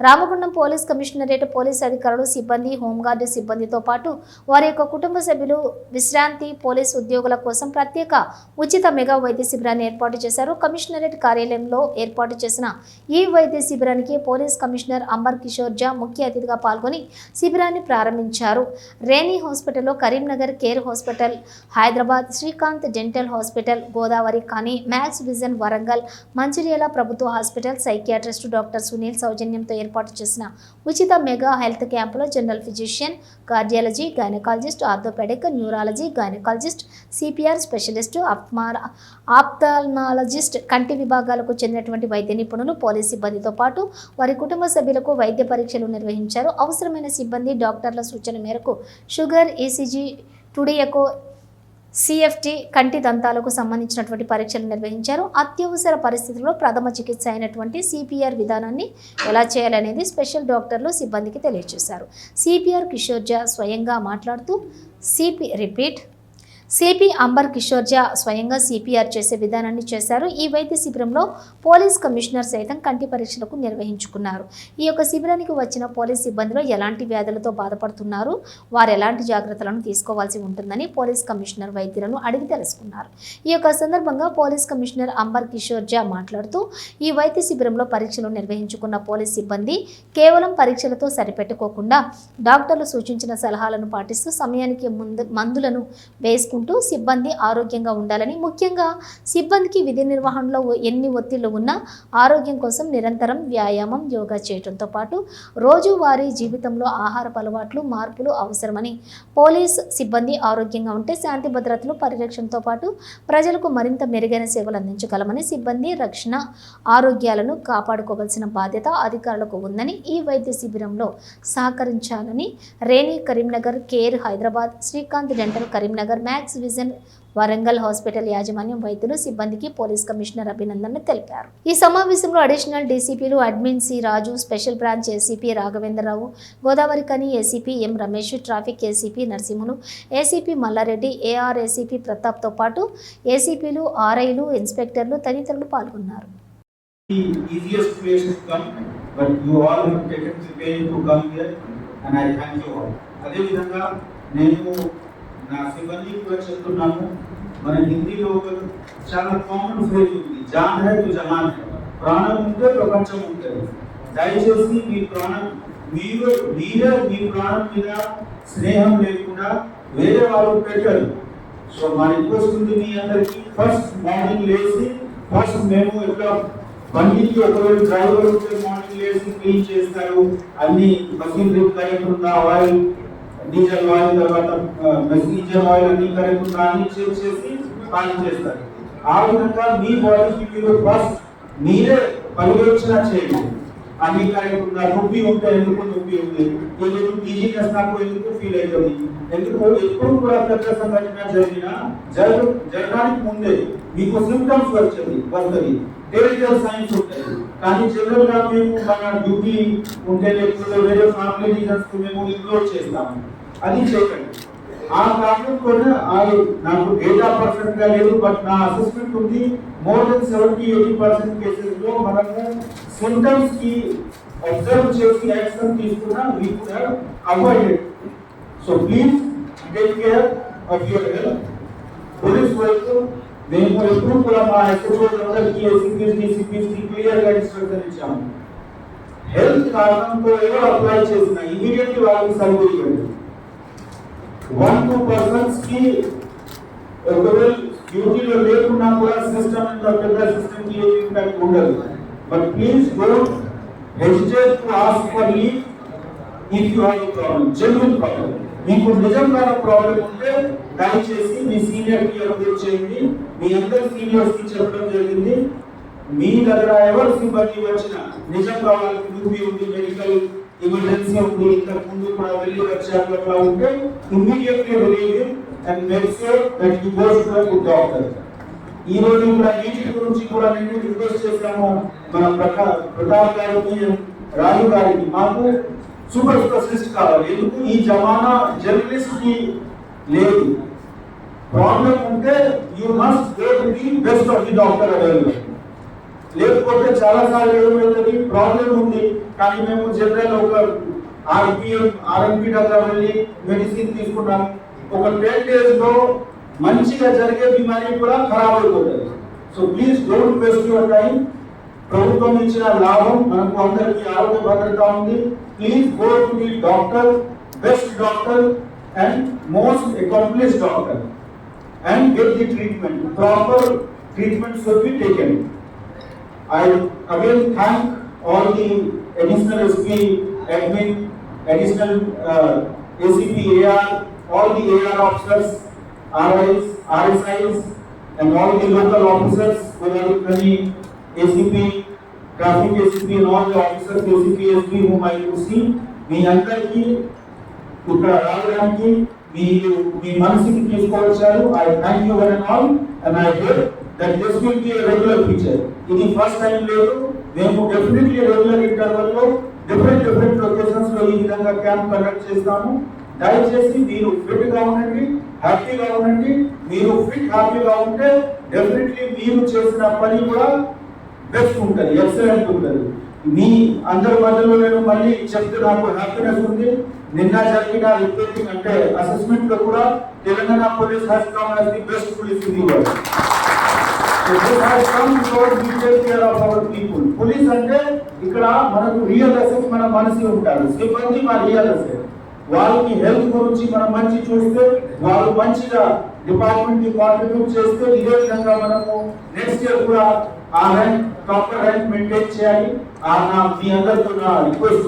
Ramagundam police commissionerate police అధికారులు సిబ్బంది home guard సిబ్బందితో పాటు వారి యొక్క కుటుంబ సభ్యులు విశ్రాంతి పోలీస్ ఉద్యోగుల కోసం ప్రత్యేక ఉచిత మెగా వైద్య శిబిరాన్ని ఏర్పాటు చేశారు. కమిషనరేట్ కార్యాలయంలో ఏర్పాటు చేసిన ఈ వైద్య శిబిరానికి పోలీస్ కమిషనర్ అంబర్ కిషోర్ జా ముఖ్య అతిథిగా పాల్గొని శిబిరాన్ని ప్రారంభించారు. రేణి హాస్పిటల్లో Karimnagar care hospital Hyderabad Srikanth dental hospital Godavari Khani max vision Warangal Mancherial ప్రభుత్వ హాస్పిటల్ సైకియాట్రిస్ట్ డాక్టర్ సునీల్ సౌజన్యంతో ఏర్పాటు చేసిన ఉచిత మెగా హెల్త్ క్యాంపులో general physician cardiology gynaecologist orthopaedic neurology gynaecologist CPR specialist ఆప్మార ophthalmologist కంటి విభాగాలకు చెందినటువంటి వైద్య నిపుణులు పోలీస్ సిబ్బందితో పాటు వారి కుటుంబ సభ్యులకు వైద్య పరీక్షలు నిర్వహించారు. అవసరమైన సిబ్బంది డాక్టర్ల సూచన మేరకు షుగర్ ఈసీజీ టుడియకో సిఎఫ్టి కంటి దంతాలకు సంబంధించినటువంటి పరీక్షలు నిర్వహించారు. అత్యవసర పరిస్థితుల్లో ప్రథమ చికిత్స అయినటువంటి సిపిఆర్ విధానాన్ని ఎలా చేయాలనేది స్పెషల్ డాక్టర్లు సిబ్బందికి తెలియజేశారు సిపిఆర్ కిషోర్ జా స్వయంగా మాట్లాడుతూ CP repeat CP Amber Kishore Jha స్వయంగా సిపిఆర్ చేసే విధానాన్ని చేశారు. ఈ వైద్య శిబిరంలో పోలీస్ కమిషనర్ సైతం కంటి పరీక్షలకు నిర్వహించుకున్నారు. ఈ యొక్క శిబిరానికి వచ్చిన పోలీస్ సిబ్బందిలో ఎలాంటి వ్యాధులతో బాధపడుతున్నారు? వారు ఎలాంటి జాగ్రత్తలను తీసుకోవాల్సి ఉంటుందని పోలీస్ కమిషనర్ వైద్యులను అడిగి తెలుసుకున్నారు. ఈ యొక్క సందర్భంగా పోలీస్ కమిషనర్ అంబర్ కిషోర్ జా మాట్లాడుతూ ఈ వైద్య శిబిరంలో పరీక్షలు నిర్వహించుకున్న పోలీస్ సిబ్బంది కేవలం పరీక్షలతో సరిపెట్టుకోకుండా డాక్టర్లు సూచించిన సలహాలను పాటిస్తూ సమయానికి ముందు మందులను చేసుకుంటూ సిబ్బంది ఆరోగ్యంగా ఉండాలని ముఖ్యంగా సిబ్బందికి విధి నిర్వహణలో ఎన్ని ఒత్తిళ్ళు ఉన్నా ఆరోగ్యం కోసం నిరంతరం వ్యాయామం యోగా చేయడంతో పాటు రోజువారీ జీవితంలో ఆహారపు అలవాట్లు మార్పులు అవసరమని పోలీస్ సిబ్బంది ఆరోగ్యంగా ఉంటే శాంతి భద్రతలు పరిరక్షణతో పాటు ప్రజలకు మరింత మెరుగైన సేవలు అందించగలమని సిబ్బంది రక్షణ ఆరోగ్యాలను కాపాడుకోవాల్సిన బాధ్యత అధికారులకు ఉందని ఈ వైద్య శిబిరంలో సహకరించాలని రేణి Karimnagar care Hyderabad Srikanth dental Karimnagar max vision Warangal hospital యాజమాన్యం వైద్యులు సిబ్బందికి పోలీస్ కమిషనర్ అభినందనలు తెలిపారు. ఈ సమావేశంలో అడిషనల్ డీసీపీలు అడ్మిన్ సి రాజు special branch ACP Raghavendra Rao Godavari కని ఏసీపీ ఎం Ramesh traffic ACP Narasimhulu ACP Mallareddy AR ACP ప్రతాప్తో పాటు ఏసీపీలు ఆర్ఐలు ఇన్స్పెక్టర్లు తదితరులు పాల్గొన్నారు. అదేవిధంగా నేను నా సిబ్బందికి కూడా చెప్తున్నాము. మన హిందీలో ఒక చాలా కామన్ ఫ్రేజ్ ఉంది జాన్ హై టు జహాన్ హై ప్రాణం ఉంటే ప్రపంచం ఉంటుంది. దయచేసి మీ ప్రాణం మీరు మీరే మీ ప్రాణం మీద స్నేహం లేకుండా వేరే వాళ్ళు పెట్టరు. సో మా రిక్వెస్ట్ ఉంది మీ అందరికి ఫస్ట్ మార్నింగ్ లేచి ఫస్ట్ మేము ఇట్లా బండికి ఒకవేళ డ్రైవర్ ఉంటే మార్నింగ్ లేచి క్లీన్ చేస్తారు. అన్ని మషిన్ రిప్ కరెక్ట్ ఉందా ఆయిల్ డీజిల్ ఆయిల్ తర్వాత ఇంజన్ ఆయిల్ అన్ని కరెక్ట్ ఉందా అన్ని చేసి పాలన చేస్తారు ఆ విధంగా మీ బాడీకి మీరు ఫస్ట్ మీరే పర్యవేక్షణ చేయండి. అన్ని కరెక్ట్ ఉందా? నొప్పి ఉంటే ఎందుకు నొప్పి ఉంది? ఎందుకు ఈజీనెస్ నాకు ఎందుకు ఫీల్ అవుతుంది ఎందుకు? ఎప్పుడు కూడా పెద్ద సంఘటన జరిగిన జరగ జరగడానికి ముందే మీకు సిమ్టమ్స్ వచ్చింది వస్తుంది. టెరిటల్ సైన్స్ ఉంటాయి. కానీ జనరల్గా మేము మన డ్యూటీ ఉంటే లేకపోతే వేరే ఫ్యామిలీ రీజన్స్ మేము ఇగ్నోర్ చేస్తాము. అది చేయకండి ఆ కారణంతో నాకు డేటా పర్సెంట్గా లేదు బట్ నా అసెస్మెంట్ ఉంది. More than seventy eighty percent కేసెస్లో మనము సిమ్టమ్స్కి అబ్జర్వ్ చేసి యాక్షన్ తీసుకున్నా we could have avoided so please take care of your health police వైపు మేము ఎప్పుడు కూడా మా ఎస్ఎస్ఓలందరికీ ఎస్పీఎస్కి సిపిఎస్కి క్లియర్గా ఇన్స్ట్రక్షన్ ఇచ్చాము. హెల్త్ కారణంతో ఎవరు అప్లై చేసిన ఇమీడియట్లీ వాళ్ళకి సర్వే ఇవ్వండి వన్ టూ పర్సన్స్కి ఒకవేళ డ్యూటీలో లేకున్నా కూడా సిస్టమ్ పెద్ద సిస్టమ్కి ఏ ఇంపాక్ట్ ఉండదు. But please don't hesitate to ask for leave if you have problem genuine problem మీకు నిజంగా ప్రాబ్లం ఉంటే దయచేసి మీ సీనియర్కి అప్డేట్ చేయండి. మీ అందరు సీనియర్స్కి చెప్పడం జరిగింది. మీ దగ్గర ఎవరు సిబ్బంది వచ్చిన నిజంగా వాళ్ళకి డ్యూటీ ఉంది మెడికల్ ఎమర్జెన్సీ ఉంది ఇంతకు ముందు కూడా వెళ్ళి వచ్చారు అట్లా ఉంటే immediately relieve and make sure that you go to good doctor ఈ రోజు కూడా వీటి గురించి కూడా నేను రిక్వెస్ట్ చేశాము మన ప్రకా ప్రతాప్ గారికి రాజు గారికి. మాకు సూపర్ స్పెషలిస్ట్ కావాలి. ఎందుకు? ఈ జమానా జర్నలిస్ట్కి లేదు. ప్రాబ్లం ఉంటే you must go to the best of the doctor available లేకపోతే చాలా సార్లు ఏమవుతుంది ప్రాబ్లం ఉంది. కానీ మేము జనరల్ ఒక ఆర్పిఎం ఆర్ఎంపీ దగ్గర వెళ్ళి మెడిసిన్ తీసుకుంటాం ఒక టెన్ డేస్లో మంచిగా జరిగే బిమారీ కూడా ఖరాబ్ అయిపోతుంది. So please don't waste your time. ప్రభుత్వం ఇచ్చిన లాభం మనకు అందరికీ ఆరోగ్య భద్రత ఉంది. Please go to the doctor best doctor and most accomplish doctor and get the treatment. Proper treatment should be taken. I again thank all the additional SP, admin, additional uh, ACP, AR, all the AR officers, RIs, RSIs, and all the local officers, Kodalukani, ACP, traffic ACP, and all the officers, ACP, SP, whom I could see. మీ అందరికీ ఇక్కడ రావడానికి మీరు మీ మనసుకి తీసుకొచ్చారు I thank you one and all and I hope that this will be regular feature ఇది first time లేదు. మేము definitely regular ఇంటర్వల్లో డిఫరెంట్ డిఫరెంట్ లొకేషన్స్లో ఈ విధంగా క్యాంప్ కండక్ట్ చేస్తాము. దయచేసి మీరు ఫిట్గా ఉండండి హ్యాపీగా ఉండండి. మీరు ఫిట్ హ్యాపీగా ఉంటే డెఫినెట్లీ మీరు చేసిన పని కూడా బెస్ట్ ఉంటుంది ఎక్సలెంట్ ఉంటుంది. మీ అందరి మధ్యలో నేను మళ్ళీ చెప్తే నాకు హ్యాపీనెస్ ఉంది. నిన్న జరిగిన రిపోర్టింగ్ అంటే అసెస్మెంట్లో కూడా Telangana police has come the best police in the world this has come because we take care of our people police అంటే ఇక్కడ మనకు రియల్ అసెట్ మన మనిషి ఉంటారు సిబ్బంది మా రియల్ అసెట్ వాళ్ళకి హెల్త్ గురించి మనం మంచి చూస్తే వాళ్ళు మంచిగా డిపార్ట్మెంట్కి కాంట్రిబ్యూట్ చేస్తే ఇదే విధంగా మనము నెక్స్ట్ ఇయర్ కూడా ఆ ర్యాంక్ ప్రాపర్ ర్యాంక్ మెయింటైన్ చేయాలి. ఆ నా మీ అందరితో నా రిక్వెస్ట్